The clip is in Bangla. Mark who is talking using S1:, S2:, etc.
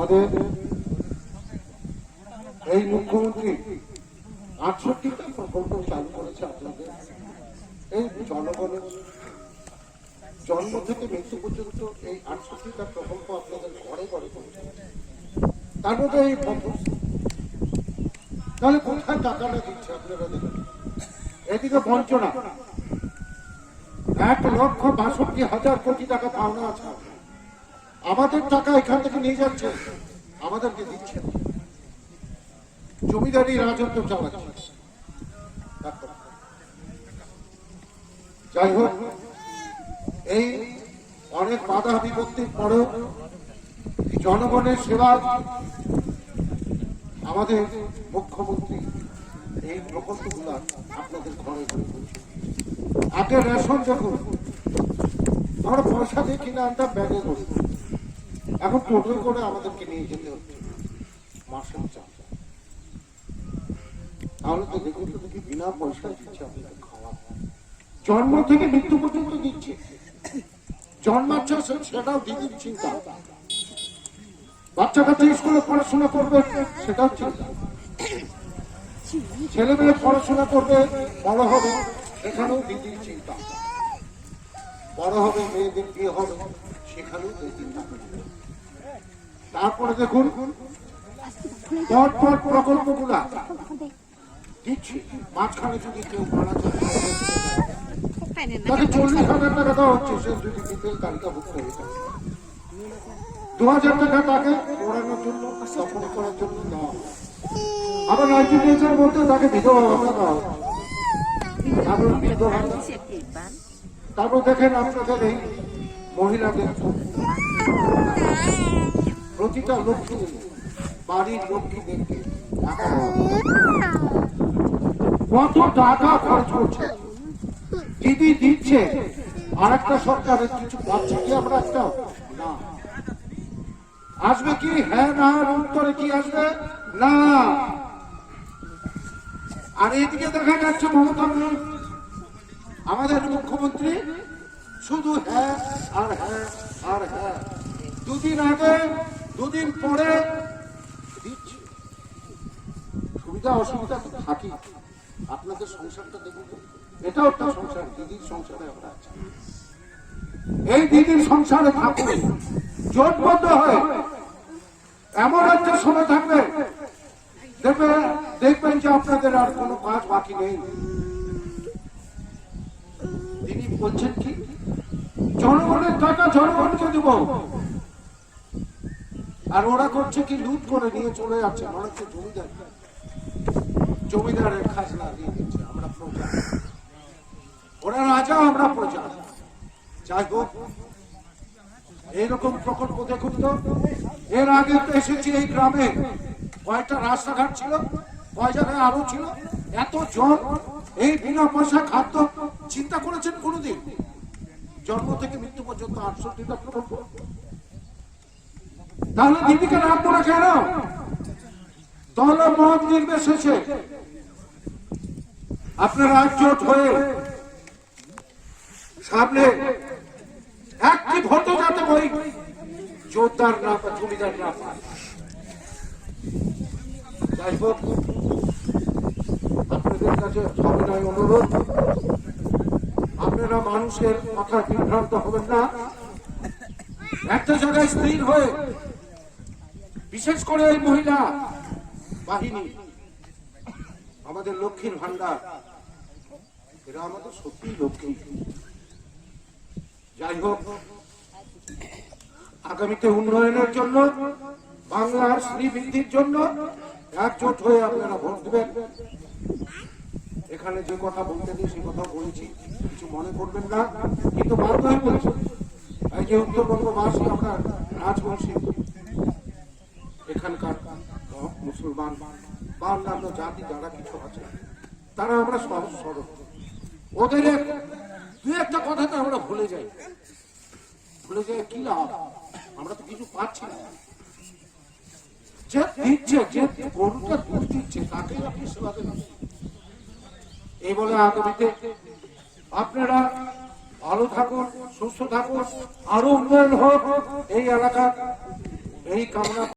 S1: আমাদের এই মুখ্যমন্ত্রী আটষট্টিটা প্রকল্প চালু করেছে আপনাদের। এই জনগণের জন্ম থেকে মৃত্যু পর্যন্ত এই আটষট্টিটা প্রকল্প আপনাদের ঘরে ঘরে তার মধ্যে এই তাহলে কোথায় টাকাটা দিচ্ছে আপনারা এদিকে বঞ্চনা। এক লক্ষ বাষট্টি হাজার কোটি টাকা পাওনা আছে। আমাদের টাকা এখান থেকে নিয়ে যাচ্ছে। আমাদেরকে দিচ্ছে জমিদারি রাজত্ব চালাচ্ছে। যাই হোক, এই অনেক বাধা বিপত্তির পরেও জনগণের সেবা আমাদের মুখ্যমন্ত্রী এই প্রকল্পগুলো আপনাদের ঘরে ঘরে আগে রেশন যখন আমরা পয়সা দিয়ে কিনে আনতাম, ব্যাগে করে এখন করে আমাদেরকে নিয়ে যেতে হচ্ছে। তাহলে তো দেখুন বিনা দিচ্ছে আপনাদের খাওয়া। জন্ম থেকে মৃত্যু পর্যন্ত দিচ্ছে। জন্মাচ্ছে সেটাও দিদির চিন্তা। বাচ্চা কাচ্চা স্কুলে পড়াশোনা করবে, সেটাও চিন্তা। ছেলে মেয়ে পড়াশোনা করবে, বড় হবে এখানেও দিদির চিন্তা। বড় হবে, মেয়েদের বিয়ে হবে, সেখানেও দিদির চিন্তা। তারপরে দেখুন পট প্রকল্পগুলা। দিচ্ছি, মাঝখানে যদি কেউ যায় তাকে চল্লিশ হাজার টাকা হচ্ছে, সে হয়ে দু হাজার টাকা তাকে পড়ানোর জন্য করার জন্য তাকে। তারপর দেখেন আপনাদের এই মহিলাদের প্রতিটা লক্ষ্মী বাড়ির দেওয়া হয়। কত টাকা খরচ করছে? দিদি দিচ্ছে। আর একটা সরকারের কিছু পাচ্ছে কি আমরা একটা? না। আসবে কি? হ্যাঁ না উত্তরে কি আসবে? না। আর এদিকে দেখা যাচ্ছে মমতা আমাদের মুখ্যমন্ত্রী শুধু হ্যাঁ আর হ্যাঁ আর হ্যাঁ। দুদিন আগে দুদিন পরে সুবিধা, অসুবিধা তো থাকি। আপনাদের সংসারটা দেখুন। এটাও একটা সংসার, দিদির সংসারে আমরা আছি। এই দিদির সংসারে থাকুন। জোটবদ্ধ হয়ে। এমন একটা সময় থাকবে। দেখবে, দেখবেন যে আপনাদের আর কোনো কাজ বাকি নেই। তিনি বলছেন কি? জনগণের টাকা জনগণকে দিব। আর ওরা করছে কি? লুট করে নিয়ে চলে যাচ্ছে। হচ্ছে জমিদার। জমিদারের দিচ্ছে। আমরা প্রজা। ওরা রাজা, আমরা প্রজা। যাই হোক, এইরকম প্রকল্প দেখুন তো। এর আগে তো এসেছি এই গ্রামে। কয়েকটা রাস্তাঘাট ছিল কয় জায়গায় আরও ছিল। এত জন এই বিনা পয়সা খাদ্য। চিন্তা করেছেন কোনোদিন? জন্ম থেকে মৃত্যু পর্যন্ত আটষট্টিটা প্রকল্প। তাহলে দিদিকে রাখব না কেন? দল মত নির্বিশেষে আপনারা একজোট হয়ে সামনে একটি ভোটও যাতে ওই জোরদার না পায়, জমিদার না পায়। আপনাদের কাছে সবিনয় অনুরোধ, আপনারা মানুষের কথা বিভ্রান্ত হবেন না। একটা জায়গায় স্থির হয়ে বিশেষ করে এই মহিলা। বাহিনী, আমাদের লক্ষ্মীর ভান্ডার এরা আমাদের সত্যি লক্ষ্মী। যাই হোক, আগামীতে উন্নয়নের জন্য, বাংলার শ্রীবৃদ্ধির জন্য একজোট হয়ে আপনারা ভোট দেবেন। এখানে যে কথা বলতে দিই সে কথা বলছি, কিছু মনে করবেন না, কিন্তু বাধ্য হয়ে বলছি। এই যে উত্তরবঙ্গবাসী, আমরা রাজবংশী এখানকার মুসলমান বা অন্যান্য জাতি যারা কিছু আছে, তারা আমরা সহজ সরল ওদের দুই একটা কথাতে আমরা ভুলে যাই। ভুলে যাই কি লাভ? আমরা তো কিছু পাচ্ছি না। যে দিচ্ছে, যে গরুটা দুধ দিচ্ছে তাকেই আপনি সেবা দেবেন। এই বলে আগামীতে আপনারা ভালো থাকুন, সুস্থ থাকুন, আরও উন্নয়ন হোক এই এলাকা এই কামনা